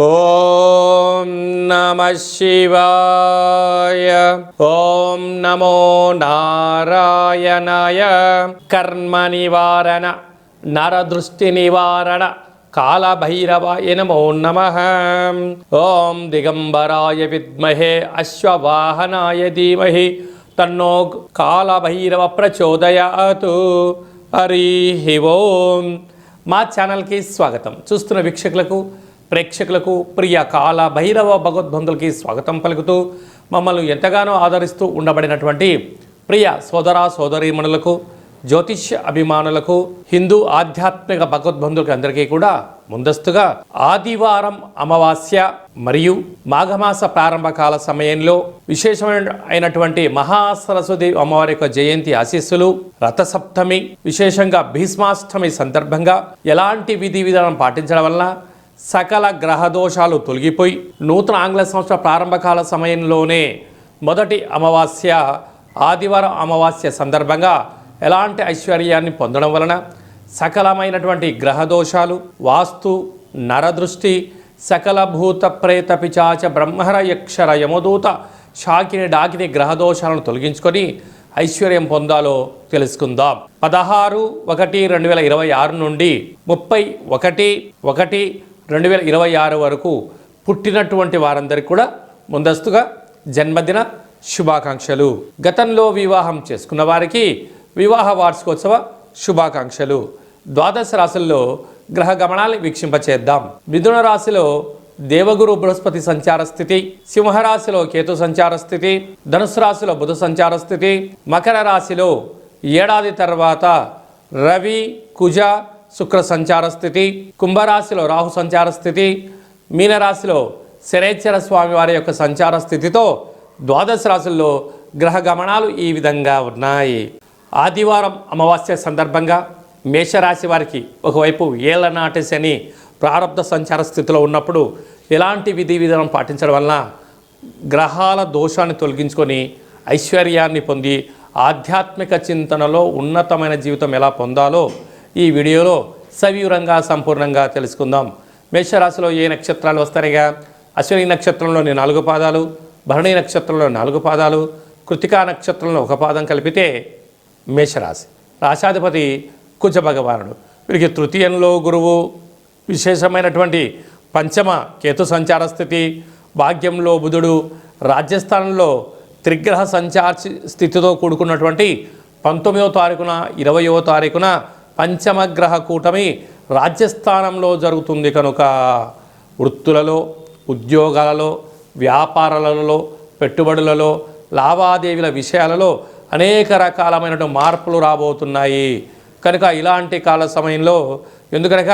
ఓం నమ శివాయ. ఓం నమో నారాయణాయ. కర్మ నివారణ నరదృష్టి నివారణ కాళభైరవాయ నమో నమ. ఓం దిగంబరాయ విద్మహే అశ్వవాహనాయ ధీమహి తన్నో కాళభైరవ ప్రచోదయాతు. హరి ఓం. మా ఛానల్కి స్వాగతం. చూస్తున్న వీక్షకులకు ప్రేక్షకులకు ప్రియ కాల భైరవ భగవద్బంధులకి స్వాగతం పలుకుతూ మమ్మల్ని ఎంతగానో ఆదరిస్తూ ఉండబడినటువంటి ప్రియ సోదర సోదరీమణులకు జ్యోతిష్య అభిమానులకు హిందూ ఆధ్యాత్మిక భగవద్బంధులకి అందరికీ కూడా ముందస్తుగా ఆదివారం అమావాస్య మరియు మాఘమాస ప్రారంభ కాల సమయంలో విశేషమైన అయినటువంటి మహాసరస్వతి అమ్మవారి యొక్క జయంతి ఆశీస్సులు రథసప్తమి విశేషంగా భీష్మాష్టమి సందర్భంగా ఎలాంటి విధి విధానం పాటించడం వలన సకల గ్రహదోషాలు తొలగిపోయి నూతన ఆంగ్ల సంవత్సర ప్రారంభకాల సమయంలోనే మొదటి అమావాస్య ఆదివారం అమావాస్య సందర్భంగా ఎలాంటి ఐశ్వర్యాన్ని పొందడం వలన సకలమైనటువంటి గ్రహదోషాలు వాస్తు నరదృష్టి సకల భూత ప్రేత పిచాచ బ్రహ్మర యక్షర యమదూత షాకిని డాకిని గ్రహదోషాలను తొలగించుకొని ఐశ్వర్యం పొందాలో తెలుసుకుందాం. పదహారు ఒకటి రెండు వేల ఇరవై ఆరు నుండి ముప్పై ఒకటి ఒకటి రెండు వేల ఇరవై ఆరు వరకు పుట్టినటువంటి వారందరికీ కూడా ముందస్తుగా జన్మదిన శుభాకాంక్షలు. గతంలో వివాహం చేసుకున్న వారికి వివాహ వార్షికోత్సవ శుభాకాంక్షలు. ద్వాదశ రాశుల్లో గ్రహ గమనాన్ని వీక్షింపచేద్దాం. మిథున రాశిలో దేవగురు బృహస్పతి సంచార స్థితి సింహరాశిలో కేతు సంచార స్థితి ధనుసు రాశిలో బుధ సంచార స్థితి మకర రాశిలో ఏడాది తర్వాత రవి కుజ శుక్ర సంచార స్థితి కుంభరాశిలో రాహు సంచార స్థితి మీనరాశిలో శనేశ్వర స్వామి వారి యొక్క సంచార స్థితితో ద్వాదశ రాశుల్లో గ్రహ గమనాలు ఈ విధంగా ఉన్నాయి. ఆదివారం అమావాస్య సందర్భంగా మేషరాశి వారికి ఒకవైపు ఏళ్ళ నాటి శని ప్రారంభ సంచార స్థితిలో ఉన్నప్పుడు ఎలాంటి విధి విధానం పాటించడం వలన గ్రహాల దోషాన్ని తొలగించుకొని ఐశ్వర్యాన్ని పొంది ఆధ్యాత్మిక చింతనలో ఉన్నతమైన జీవితం ఎలా పొందాలో ఈ వీడియోలో సవివరంగా సంపూర్ణంగా తెలుసుకుందాం. మేషరాశిలో ఏ నక్షత్రాలు వస్తాయిగా? అశ్విని నక్షత్రంలోని నాలుగు పాదాలు భరణి నక్షత్రంలో నాలుగు పాదాలు కృతికా నక్షత్రంలో ఒక పాదం కలిపితే మేషరాశి. రాశాధిపతి కుజ భగవానుడు వీరికి తృతీయంలో గురువు. విశేషమైనటువంటి పంచమ కేతు సంచార స్థితి భాగ్యంలో బుధుడు రాజ్యస్థానంలో త్రిగ్రహ సంచార స్థితితో కూడుకున్నటువంటి పంతొమ్మిదవ తారీఖున ఇరవయో తారీఖున పంచమగ్రహ కూటమి రాజ్యస్థానంలో జరుగుతుంది కనుక వృత్తులలో ఉద్యోగాలలో వ్యాపారాలలో పెట్టుబడులలో లావాదేవీల విషయాలలో అనేక రకాలమైనటువంటి మార్పులు రాబోతున్నాయి. కనుక ఇలాంటి కాల సమయంలో ఎందుకనక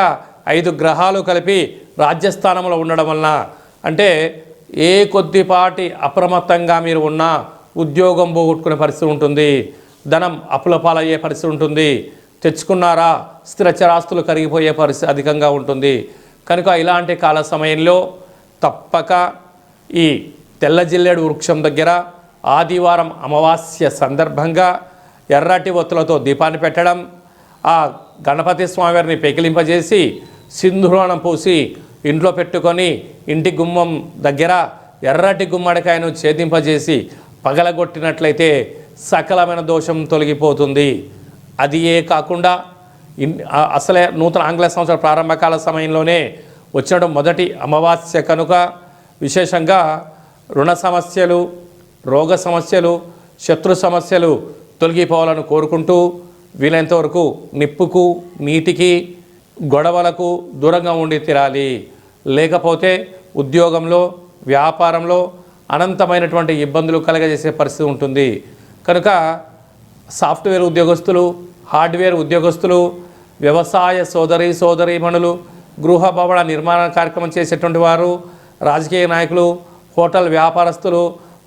ఐదు గ్రహాలు కలిపి రాజ్యస్థానంలో ఉండడం వలన అంటే ఏ కొద్దిపాటి అప్రమత్తంగా మీరు ఉన్నా ఉద్యోగం పోగొట్టుకునే పరిస్థితి ఉంటుంది ధనం అప్పుల పాలయ్యే పరిస్థితి ఉంటుంది తెచ్చుకున్నారా? స్థిరచరాస్తులు కరిగిపోయే పరిస్థితి అధికంగా ఉంటుంది. కనుక ఇలాంటి కాల సమయంలో తప్పక ఈ తెల్ల జిల్లేడు వృక్షం దగ్గర ఆదివారం అమావాస్య సందర్భంగా ఎర్రటి ఒత్తులతో దీపాన్ని పెట్టడం ఆ గణపతి స్వామివారిని పెకిలింపజేసి సింధూరాణం పూసి ఇంట్లో పెట్టుకొని ఇంటి గుమ్మం దగ్గర ఎర్రటి గుమ్మడికాయను ఛేదింపజేసి పగలగొట్టినట్లయితే సకలమైన దోషం తొలగిపోతుంది. అది ఏ కాకుండా అసలే నూతన ఆంగ్ల సంవత్సర ప్రారంభకాల సమయంలోనే వచ్చిన మొదటి అమావాస్య కనుక విశేషంగా రుణ సమస్యలు రోగ సమస్యలు శత్రు సమస్యలు తొలగిపోవాలని కోరుకుంటూ వీలైనంత వరకు నిప్పుకు నీటికి గొడవలకు దూరంగా ఉండి తీరాలి. లేకపోతే ఉద్యోగంలో వ్యాపారంలో అనంతమైనటువంటి ఇబ్బందులు కలగజేసే పరిస్థితి ఉంటుంది. కనుక సాఫ్ట్వేర్ ఉద్యోగస్తులు హార్డ్వేర్ ఉద్యోగస్తులు వ్యవసాయ సోదరి సోదరీమణులు గృహ భవన నిర్మాణ కార్యక్రమం చేసేటువంటి వారు రాజకీయ నాయకులు హోటల్ వ్యాపారస్తులు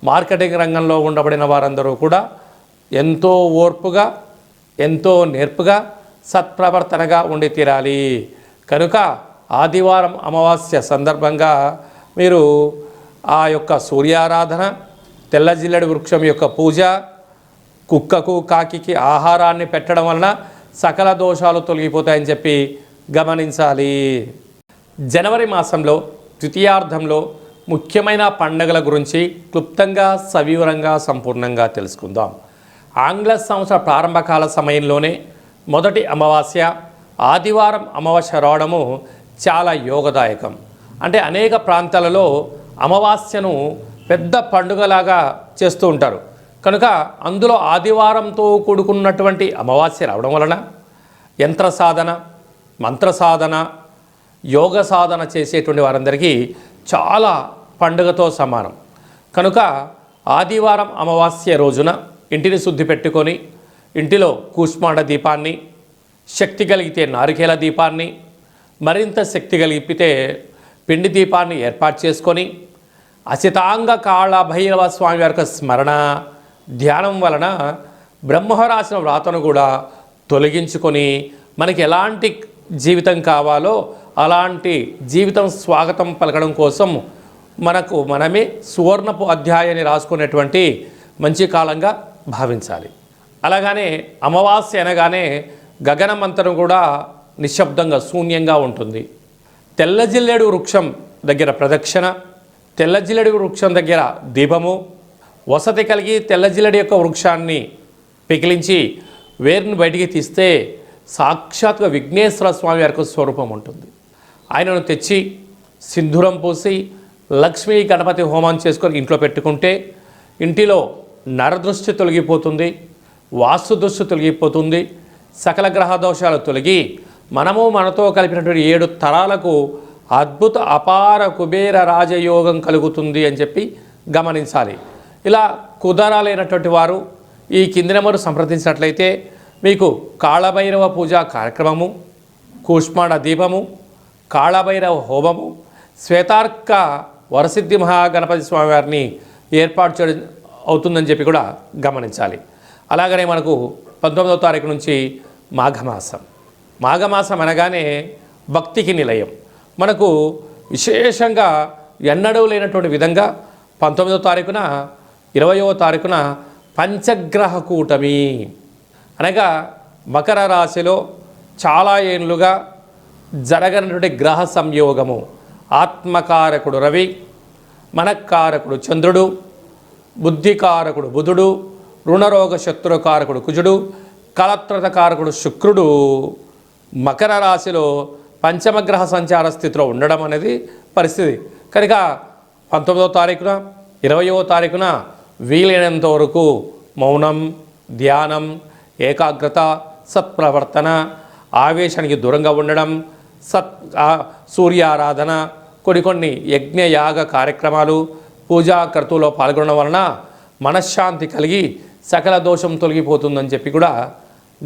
మార్కెటింగ్ రంగంలో ఉండబడిన వారందరూ కూడా ఎంతో ఓర్పుగా ఎంతో నేర్పుగా సత్ప్రవర్తనగా ఉండి తీరాలి. కనుక ఆదివారం అమావాస్య సందర్భంగా మీరు ఆ యొక్క సూర్యారాధన తెల్లజిల్లడి వృక్షం యొక్క పూజ కుక్కకు కాకికి ఆహారాన్ని పెట్టడం వలన సకల దోషాలు తొలగిపోతాయని చెప్పి గమనించాలి. జనవరి మాసంలో ద్వితీయార్థంలో ముఖ్యమైన పండగల గురించి క్లుప్తంగా సవివరంగా సంపూర్ణంగా తెలుసుకుందాం. ఆంగ్ల సంవత్సర ప్రారంభకాల సమయంలోనే మొదటి అమావాస్య ఆదివారం అమావాస్య రావడము చాలా యోగదాయకం. అంటే అనేక ప్రాంతాలలో అమావాస్యను పెద్ద పండుగలాగా చేస్తూ ఉంటారు. కనుక అందులో ఆదివారంతో కూడుకున్నటువంటి అమావాస్య రావడం వలన యంత్ర సాధన మంత్ర సాధన యోగ సాధన చేసేటువంటి వారందరికీ చాలా పండుగతో సమానం. కనుక ఆదివారం అమావాస్య రోజున ఇంటిని శుద్ధి పెట్టుకొని ఇంటిలో కూష్మాండ దీపాన్ని శక్తి కలిగితే నారికేల దీపాన్ని మరింత శక్తి కలిగితే పిండి దీపాన్ని ఏర్పాటు చేసుకొని అసితాంగ కాళ భైరవ స్వామి యొక్క స్మరణ ధ్యానం వలన బ్రహ్మరాసిన వ్రాతను కూడా తొలగించుకొని మనకి ఎలాంటి జీవితం కావాలో అలాంటి జీవితం స్వాగతం పలకడం కోసం మనకు మనమే సువర్ణపు అధ్యాయాన్ని రాసుకునేటువంటి మంచి కాలంగా భావించాలి. అలాగనే అమావాస్య అనగానే గగనమంతరం కూడా నిశ్శబ్దంగా శూన్యంగా ఉంటుంది. తెల్లజిల్లెడు వృక్షం దగ్గర ప్రదక్షిణ తెల్లజిల్లెడు వృక్షం దగ్గర దీపము వసతి కలిగి తెల్లజిల్లడి యొక్క వృక్షాన్ని పికిలించి వేరుని బయటికి తీస్తే సాక్షాత్గా విఘ్నేశ్వర స్వామి వారికి స్వరూపం ఉంటుంది. ఆయనను తెచ్చి సింధూరం పోసి లక్ష్మీ గణపతి హోమం చేసుకొని ఇంట్లో పెట్టుకుంటే ఇంటిలో నరదృష్టి తొలగిపోతుంది వాస్తు దృష్టి తొలగిపోతుంది సకల గ్రహ దోషాలు తొలగి మనము మనతో కలిపినటువంటి ఏడు తరాలకు అద్భుత అపార కుబేర రాజయోగం కలుగుతుంది అని చెప్పి గమనించాలి. ఇలా కుదరాలైనటువంటి వారు ఈ కింది నెంబరు సంప్రదించినట్లయితే మీకు కాళభైరవ పూజా కార్యక్రమము కూష్మాండ దీపము కాళభైరవ హోమము శ్వేతార్క వరసిద్ధి మహాగణపతి స్వామి వారిని ఏర్పాటు చేయడం అవుతుందని చెప్పి కూడా గమనించాలి. అలాగనే మనకు పంతొమ్మిదవ తారీఖు నుంచి మాఘమాసం. మాఘమాసం అనగానే భక్తికి నిలయం. మనకు విశేషంగా ఎన్నడూ లేనటువంటి విధంగా పంతొమ్మిదవ తారీఖున ఇరవయో తారీఖున పంచగ్రహ కూటమి. అనగా మకర రాశిలో చాలా ఏళ్ళుగా జరగనటువంటి గ్రహ సంయోగము. ఆత్మకారకుడు రవి మనకారకుడు చంద్రుడు బుద్ధికారకుడు బుధుడు రుణరోగ శత్రుకారకుడు కుజుడు కలత్రతకారకుడు శుక్రుడు. మకర రాశిలో పంచమగ్రహ సంచార స్థితిలో ఉండడం అనేది పరిస్థితి. కనుక పంతొమ్మిదవ తారీఖున ఇరవయో తారీఖున వీలైనంత వరకు మౌనం ధ్యానం ఏకాగ్రత సత్ప్రవర్తన ఆవేశానికి దూరంగా ఉండడం సత్ సూర్యారాధన కొన్ని కొన్ని యజ్ఞయాగ కార్యక్రమాలు పూజా కర్తువులో పాల్గొనడం వలన మనశ్శాంతి కలిగి సకల దోషం తొలగిపోతుందని చెప్పి కూడా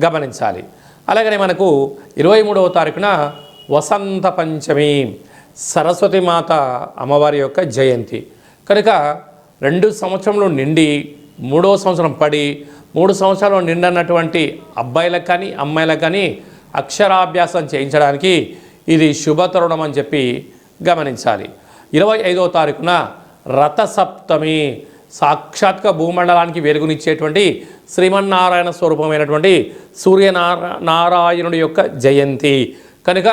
గమనించాలి. అలాగనే మనకు ఇరవై మూడవ తారీఖున వసంత పంచమి సరస్వతి మాత అమ్మవారి యొక్క జయంతి. కనుక రెండు సంవత్సరంలో నిండి మూడో సంవత్సరం పడి మూడు సంవత్సరాలు నిండినటువంటి అబ్బాయిలకు కానీ అమ్మాయిలకు కానీ అక్షరాభ్యాసం చేయించడానికి ఇది శుభతరుణం అని చెప్పి గమనించాలి. ఇరవై ఐదవ తారీఖున రథసప్తమి సాక్షాత్గా భూమండలానికి వెలుగునిచ్చేటువంటి శ్రీమన్నారాయణ స్వరూపమైనటువంటి సూర్యనారా నారాయణుడి యొక్క జయంతి. కనుక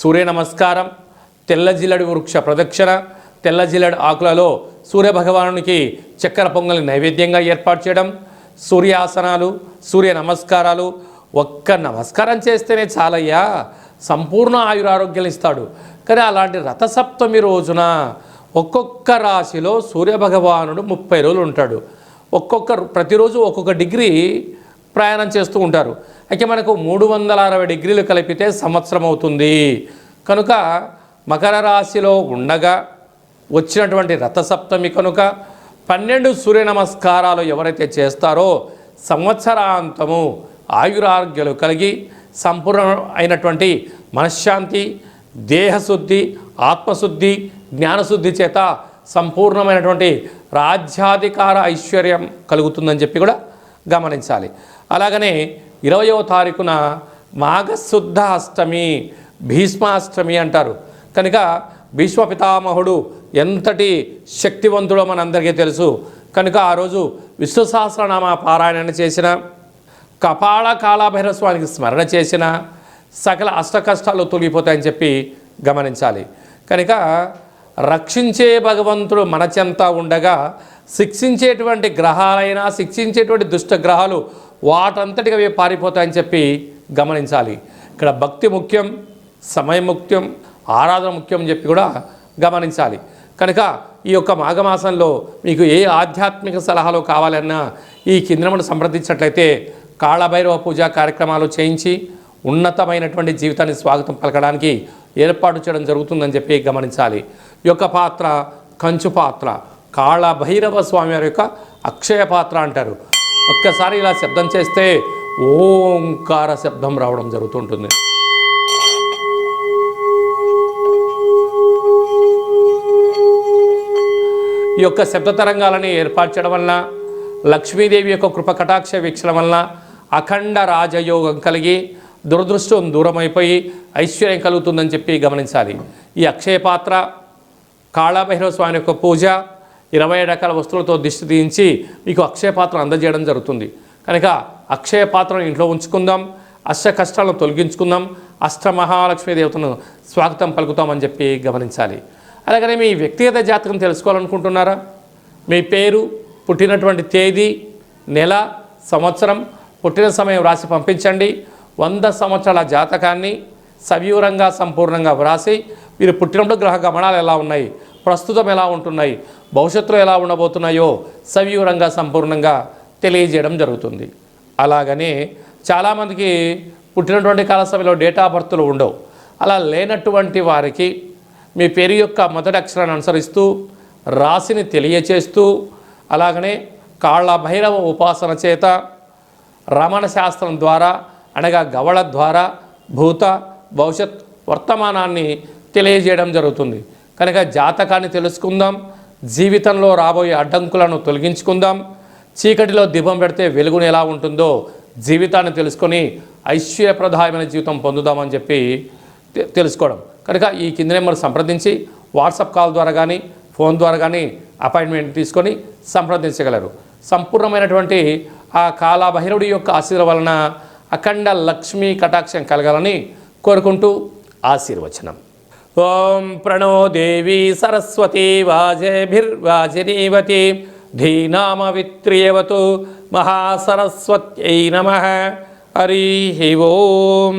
సూర్య నమస్కారం తెల్లజిల్లడి వృక్ష ప్రదక్షిణ తెల్లజిల్లడి ఆకులలో సూర్య భగవానునికి చక్కెర పొంగలి నైవేద్యంగా ఏర్పాటు చేయడం సూర్యాసనాలు సూర్య నమస్కారాలు ఒక్క నమస్కారం చేస్తేనే చాలయ్యా. సంపూర్ణ ఆయురారోగ్యం ఇస్తాడు. కానీ అలాంటి రథసప్తమి రోజున ఒక్కొక్క రాశిలో సూర్యభగవానుడు ముప్పై రోజులు ఉంటాడు. ఒక్కొక్క ప్రతిరోజు ఒక్కొక్క డిగ్రీ ప్రయాణం చేస్తూ ఉంటారు. అయితే మనకు మూడు వందల అరవై డిగ్రీలు కలిపితే సంవత్సరం అవుతుంది. కనుక మకర రాశిలో ఉండగా వచ్చినటువంటి రథసప్తమి కనుక పన్నెండు సూర్య నమస్కారాలు ఎవరైతే చేస్తారో సంవత్సరాంతము ఆయురారోగ్యాలు కలిగి సంపూర్ణ అయినటువంటి మనశ్శాంతి దేహశుద్ధి ఆత్మశుద్ధి జ్ఞానశుద్ధి చేత సంపూర్ణమైనటువంటి రాజ్యాధికార ఐశ్వర్యం కలుగుతుందని చెప్పి కూడా గమనించాలి. అలాగనే ఇరవయో తారీఖున మాఘశుద్ధ అష్టమి భీష్మాష్టమి అంటారు. కనుక భీష్మపితామహుడు ఎంతటి శక్తివంతుడో మనందరికీ తెలుసు. కనుక ఆ రోజు విశ్వసహస్రనామ పారాయణ చేసిన కపాల కాలాభైరస్వామికి స్మరణ చేసిన సకల అష్టకష్టాలు తొలగిపోతాయని చెప్పి గమనించాలి. కనుక రక్షించే భగవంతుడు మన చెంత ఉండగా శిక్షించేటువంటి గ్రహాలైనా శిక్షించేటువంటి దుష్ట గ్రహాలు వాటంతటికి అవి పారిపోతాయని చెప్పి గమనించాలి. ఇక్కడ భక్తి ముఖ్యం సమయం ముఖ్యం ఆరాధన ముఖ్యం అని చెప్పి కూడా గమనించాలి. కనుక ఈ యొక్క మాఘమాసంలో మీకు ఏ ఆధ్యాత్మిక సలహాలు కావాలన్నా ఈ కేంద్రమును సంప్రదించినట్లయితే కాళభైరవ పూజా కార్యక్రమాలు చేయించి ఉన్నతమైనటువంటి జీవితాన్ని స్వాగతం పలకడానికి ఏర్పాటు చేయడం జరుగుతుందని చెప్పి గమనించాలి. ఈ యొక్క పాత్ర కంచు పాత్ర కాళభైరవ స్వామి వారి యొక్క అక్షయ పాత్ర అంటారు. ఒక్కసారి ఇలా శబ్దం చేస్తే ఓంకార శబ్దం రావడం జరుగుతుంటుంది. ఈ యొక్క శబ్ద తరంగాలని ఏర్పాటు చేయడం వలన లక్ష్మీదేవి యొక్క కృప కటాక్ష వీక్షణ వలన అఖండ రాజయోగం కలిగి దురదృష్టం దూరమైపోయి ఐశ్వర్యం కలుగుతుందని చెప్పి గమనించాలి. ఈ అక్షయ పాత్ర కాళభైరవ స్వామి యొక్క పూజ ఇరవై రకాల వస్తువులతో దిష్టి తీయించి మీకు అక్షయ పాత్ర అందజేయడం జరుగుతుంది. కనుక అక్షయ పాత్రను ఇంట్లో ఉంచుకుందాం అష్ట కష్టాలను తొలగించుకుందాం అష్టమహాలక్ష్మీ దేవతను స్వాగతం పలుకుతామని చెప్పి గమనించాలి. అలాగనే మీ వ్యక్తిగత జాతకం తెలుసుకోవాలనుకుంటున్నారా? మీ పేరు పుట్టినటువంటి తేదీ నెల సంవత్సరం పుట్టిన సమయం రాసి పంపించండి. వంద సంవత్సరాల జాతకాన్ని సవివరంగా సంపూర్ణంగా వ్రాసి మీరు పుట్టినప్పుడు గ్రహ గమనాలు ఎలా ఉన్నాయి ప్రస్తుతం ఎలా ఉంటున్నాయి భవిష్యత్తులో ఎలా ఉండబోతున్నాయో సవివరంగా సంపూర్ణంగా తెలియజేయడం జరుగుతుంది. అలాగనే చాలామందికి పుట్టినటువంటి కాల సమయంలో డేట్ ఆఫ్ బర్త్లు ఉండవు. అలా లేనటువంటి వారికి మీ పేరు యొక్క మొదటి అక్షరాన్ని అనుసరిస్తూ రాశిని తెలియచేస్తూ అలాగనే కాళ్ళ భైరవ ఉపాసన చేత రమణ శాస్త్రం ద్వారా అనగా గవళ ద్వారా భూత భవిష్యత్ వర్తమానాన్ని తెలియజేయడం జరుగుతుంది. కనుక జాతకాన్ని తెలుసుకుందాం జీవితంలో రాబోయే అడ్డంకులను తొలగించుకుందాం చీకటిలో దీపం పెడితే వెలుగును ఎలా ఉంటుందో జీవితాన్ని తెలుసుకొని ఐశ్వర్యప్రదాయమైన జీవితం పొందుదామని చెప్పి తెలుసుకోవడం. కనుక ఈ కింద నెంబర్ సంప్రదించి వాట్సాప్ కాల్ ద్వారా కానీ ఫోన్ ద్వారా కానీ అపాయింట్మెంట్ తీసుకొని సంప్రదించగలరు. సంపూర్ణమైనటువంటి ఆ కాలాభైరవుడి యొక్క ఆశీర్వాద వలన అఖండ లక్ష్మీ కటాక్షం కలగాలని కోరుకుంటూ ఆశీర్వచనం. ఓం ప్రణో దేవి సరస్వతి వాజేభిర్వాజినీవతి ధీనామవిత్రియవతు మహాసరస్వత్యై నమ. హరి ఓం.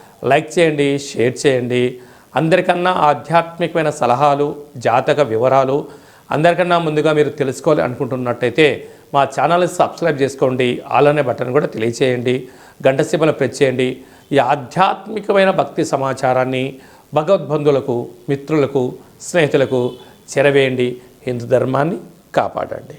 లైక్ చేయండి షేర్ చేయండి. అందరికన్నా ఆధ్యాత్మికమైన సలహాలు జాతక వివరాలు అందరికన్నా ముందుగా మీరు తెలుసుకోవాలి అనుకుంటున్నట్టయితే మా ఛానల్ని సబ్స్క్రైబ్ చేసుకోండి. అలానే బటన్ కూడా తెలియచేయండి. గంట సీమలు ప్రెస్ చేయండి. ఈ ఆధ్యాత్మికమైన భక్తి సమాచారాన్ని భగవద్బంధువులకు మిత్రులకు స్నేహితులకు చెరవేయండి. హిందూ ధర్మాన్ని కాపాడండి.